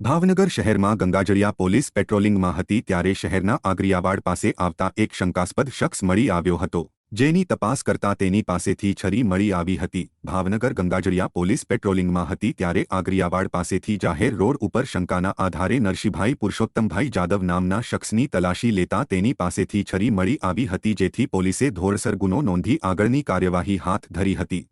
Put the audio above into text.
ભાવનગર શહેરમાં ગંગાજળિયા પોલીસ પેટ્રોલિંગમાં હતી ત્યારે શહેરના આગરિયાવાડ પાસે આવતા એક શંકાસ્પદ શખ્સ મળી આવ્યો હતો, જેની તપાસ કરતા તેની પાસેથી છરી મળી આવી હતી. ભાવનગર ગંગાજળિયા પોલીસ પેટ્રોલિંગમાં હતી ત્યારે આગરિયાવાડ પાસેથી જાહેર રોડ ઉપર શંકાના આધારે નરસિંહભાઈ પુરુષોત્તમભાઈ જાદવ નામના શખ્સની તલાશી લેતા તેની પાસેથી છરી મળી આવી હતી જેથી પોલીસે ધોરસર ગુનો નોંધી આગળની કાર્યવાહી હાથ ધરી હતી.